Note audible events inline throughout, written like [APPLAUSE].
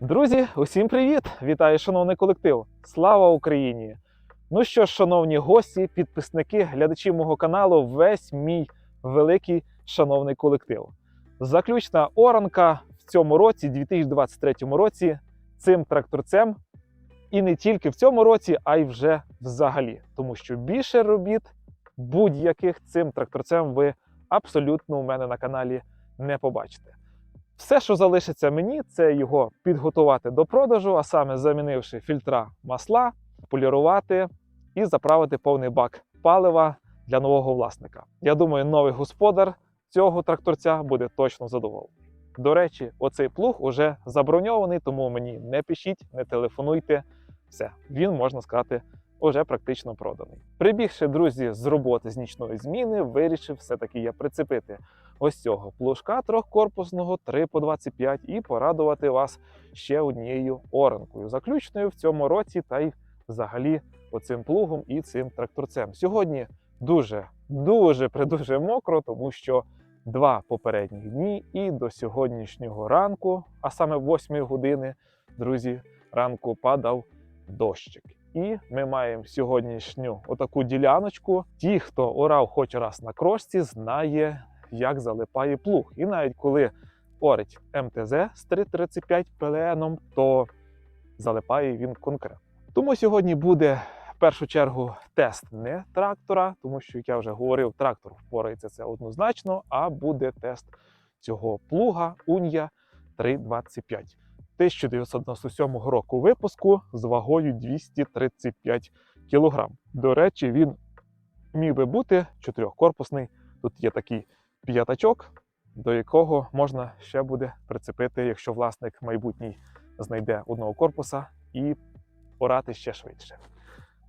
Друзі, усім привіт! Вітаю, шановний колектив! Слава Україні! Ну що ж, шановні гості, підписники, глядачі мого каналу, весь мій великий шановний колектив. Заключна оранка в цьому році, 2023 році, цим тракторцем. І не тільки в цьому році, а й вже взагалі. Тому що більше робіт будь-яких цим тракторцем ви абсолютно у мене на каналі не побачите. Все, що залишиться мені, це його підготувати до продажу, а саме замінивши фільтра масла, полірувати і заправити повний бак палива для нового власника. Я думаю, новий господар цього тракторця буде точно задоволений. До речі, оцей плуг уже заброньований, тому мені не пишіть, не телефонуйте. Все, він можна сказати, уже практично проданий. Прибігши, друзі, з роботи з нічної зміни, вирішив все-таки я прицепити ось цього плужка трьохкорпусного 3 по 25 і порадувати вас ще однією оранкою, заключною в цьому році, та й взагалі оцим плугом і цим тракторцем. Сьогодні дуже, дуже придуже мокро, тому що два попередніх дні і до сьогоднішнього ранку, а саме 8 години, друзі, ранку падав дощик. І ми маємо сьогоднішню отаку діляночку. Ті, хто орав хоч раз на крошці, знає, як залипає плуг. І навіть коли орить МТЗ з 335 ПЛН, то залипає він конкретно. Тому сьогодні буде в першу чергу тест не трактора, тому що, як я вже говорив, трактор впорається це однозначно, а буде тест цього плуга Унія 325. 1997 року випуску з вагою 235 кг. До речі, він міг би бути чотирьохкорпусний. Тут є такий п'ятачок, до якого можна ще буде прицепити, якщо власник майбутній знайде одного корпуса і орати ще швидше.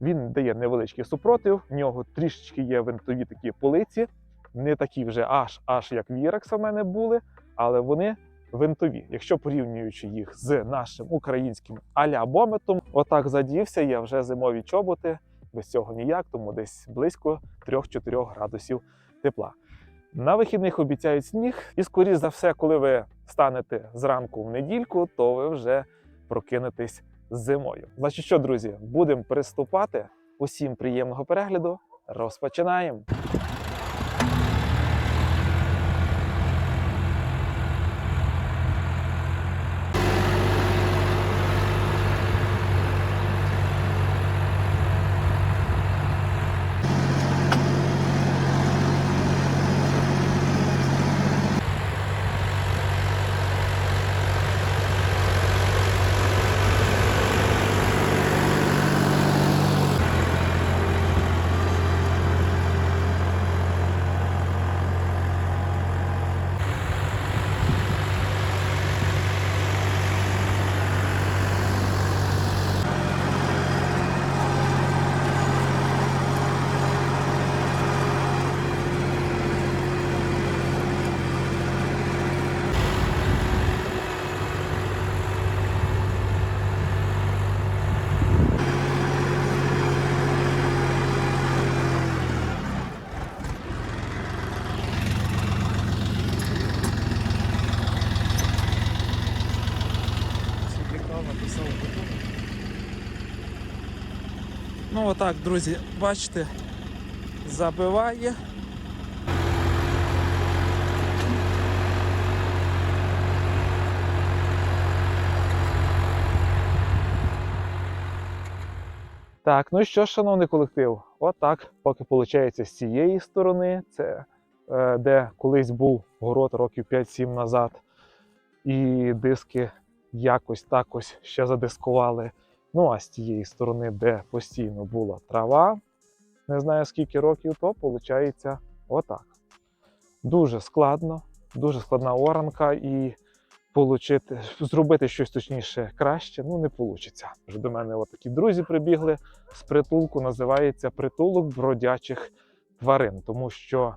Він дає невеличкий супротив, в нього трішечки є винтові такі полиці, не такі вже аж аж як Вірекса в мене були, але вони винтові. Якщо порівнюючи їх з нашим українським аля бометом, отак задівся я вже зимові чоботи, без цього ніяк, тому десь близько 3-4 градусів тепла. На вихідних обіцяють сніг, і скоріш за все, коли ви станете зранку в недільку, то ви вже прокинетесь зимою. Значить, що, друзі, будемо приступати. Усім приємного перегляду. Розпочинаємо. Ну отак, друзі, бачите, забиває. Так, ну що, шановний колектив, отак, поки виходить з цієї сторони, це е, де колись був город років 5-7 назад, і диски якось так ось ще задискували. Ну а з тієї сторони, де постійно була трава, не знаю скільки років, то виходить отак. Дуже складно, дуже складна оранка, і получити, зробити щось точніше краще, ну не вийде. Вже до мене от такі друзі прибігли з притулку, називається притулок бродячих тварин, тому що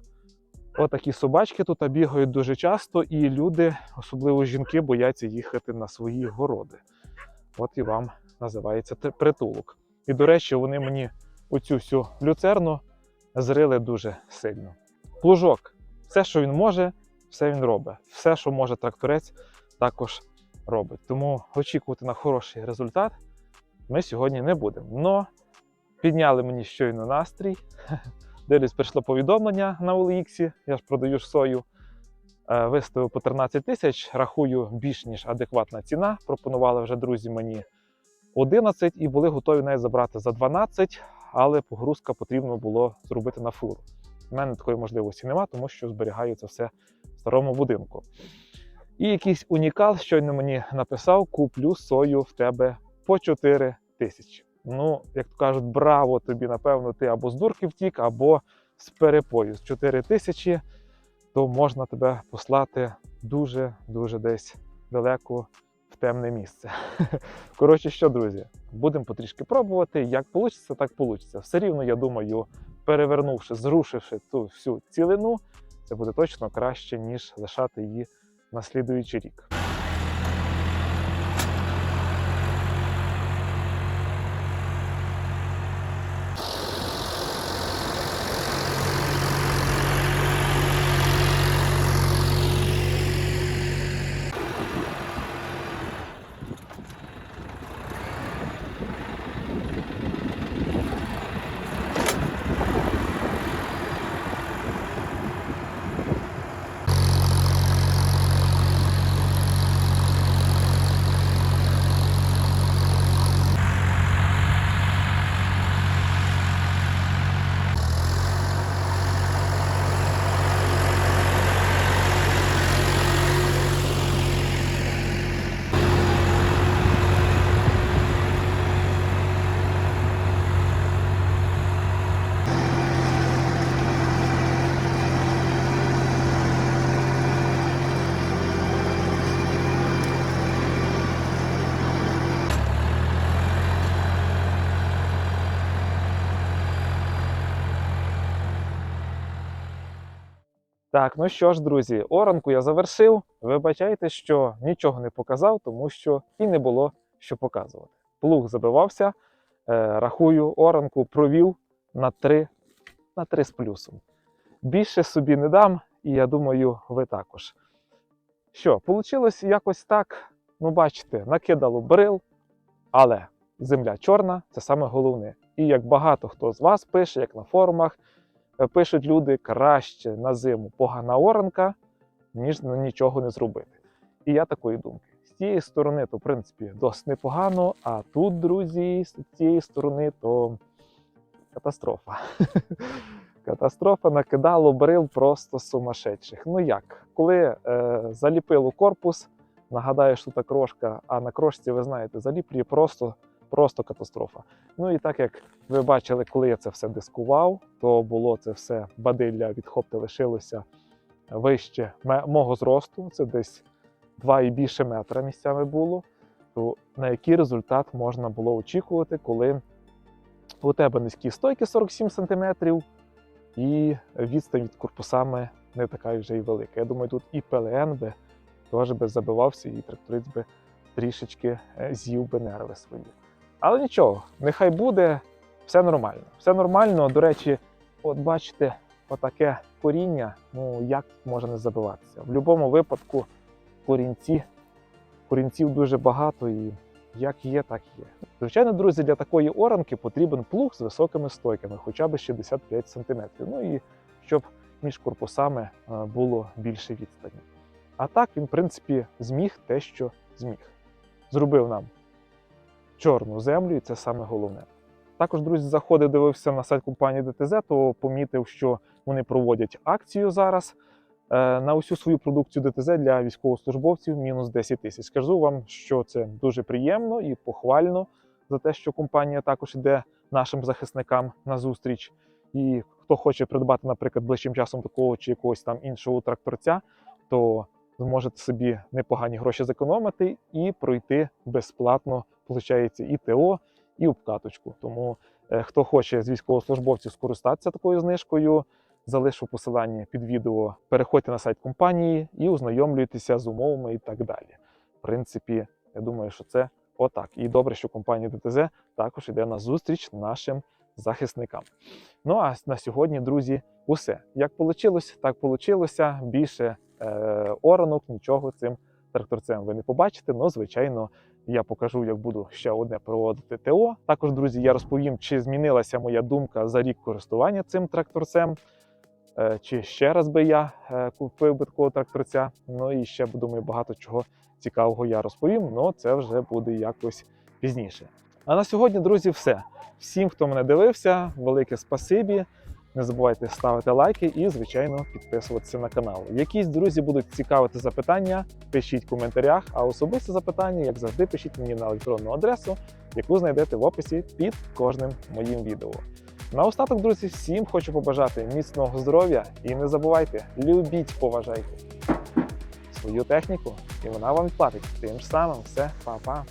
отакі собачки тут бігають дуже часто, і люди, особливо жінки, бояться їхати на свої городи. От і вам називається притулок. І, до речі, вони мені оцю всю люцерну зрили дуже сильно. Плужок, все, що він може, все він робить. Все, що може тракторець, також робить. Тому очікувати на хороший результат ми сьогодні не будемо. Но підняли мені щойно настрій. [LAUGHS] Дивлюсь, прийшло повідомлення на OLX, я ж продаю сою. Е, Виставив по 13 тисяч, рахую більш ніж адекватна ціна. Пропонували вже друзі мені 11 і були готові навіть забрати за 12, але погрузка потрібно було зробити на фуру. У мене такої можливості нема, тому що зберігаю це все в старому будинку. І якийсь унікал щойно мені написав: куплю сою в тебе по 4 тисячі. Ну, як то кажуть, браво тобі, напевно, ти або з дурки втік, або з перепою. З 4 тисячі, то можна тебе послати дуже-дуже десь далеко темне місце. [LAUGHS] Коротше, що, друзі, будемо потрішки пробувати. Як вийде, так вийде. Все рівно, я думаю, перевернувши, зрушивши ту всю цілину, це буде точно краще, ніж лишати її на слідуючий рік. Так, ну що ж, друзі, оранку я завершив. Вибачайте, що нічого не показав, тому що і не було що показувати. Плуг забивався, е, рахую, оранку провів на 3, на 3 з плюсом. Більше собі не дам, і я думаю, ви також. Що, вийшло якось так. Ну, бачите, накидало брил, але земля чорна це саме головне. І як багато хто з вас пише, як на форумах, пишуть люди краще на зиму погана оранка, ніж нічого не зробити. І я такої думки. З цієї сторони, то в принципі досить непогано, а тут, друзі, з цієї сторони, то катастрофа. [LAUGHS] Катастрофа накидало брил просто сумасшедших. Ну як, коли е, заліпило корпус, нагадаю, що тут крошка, а на крошці, ви знаєте, заліплює просто, просто катастрофа. Ну і так як ви бачили, коли я це все дискував, то було це все бадилля від хопти лишилося вище мого зросту, це десь 2 і більше метра місцями було. То на який результат можна було очікувати, коли у тебе низькі стойки 47 см, і відстань від корпусами не така вже й велика. Я думаю, тут і ПЛН би теж би забивався, і тракторист би трішечки е, з'їв би нерви свої. Але нічого, нехай буде, все нормально. Все нормально. До речі, от бачите, отаке коріння, ну як може не забиватися? В будь-якому випадку корінці, корінців дуже багато і як є, так є. Звичайно, друзі, для такої оранки потрібен плуг з високими стойками, хоча б 65 см. Ну і щоб між корпусами е, було більше відстані. А так він, в принципі, зміг те, що зміг. Зробив нам чорну землю, і це саме головне. Також, друзі, заходив, дивився на сайт компанії ДТЗ, то помітив, що вони проводять акцію зараз е, на усю свою продукцію ДТЗ для військовослужбовців мінус 10 тисяч. Скажу вам, що це дуже приємно і похвально за те, що компанія також йде нашим захисникам на зустріч. І хто хоче придбати, наприклад, ближчим часом такого чи якогось там іншого тракторця, то зможете собі непогані гроші зекономити і пройти безплатно, виходить, і ТО, і обкаточку. Тому е, хто хоче з військовослужбовців скористатися такою знижкою, залишу посилання під відео. Переходьте на сайт компанії і ознайомлюйтеся з умовами і так далі. В принципі, я думаю, що це отак. І добре, що компанія ДТЗ також йде на зустріч нашим захисникам. Ну а на сьогодні, друзі, усе. Як вийшло, так вийшло. Більше е, оранок нічого цим тракторцем ви не побачите, але, звичайно, я покажу, як буду ще одне проводити ТО. Також, друзі, я розповім, чи змінилася моя думка за рік користування цим тракторцем. Е, Чи ще раз би я е, купив би такого тракторця. Ну і ще думаю, багато чого цікавого я розповім, але це вже буде якось пізніше. А на сьогодні, друзі, все. Всім, хто мене дивився, велике спасибі. Не забувайте ставити лайки і, звичайно, підписуватися на канал. Якісь друзі будуть цікавити запитання, пишіть в коментарях, а особисті запитання, як завжди, пишіть мені на електронну адресу, яку знайдете в описі під кожним моїм відео. Наостаток, друзі, всім хочу побажати міцного здоров'я і не забувайте, любіть, поважайте свою техніку, і вона вам відплатить. Тим самим все, па-па.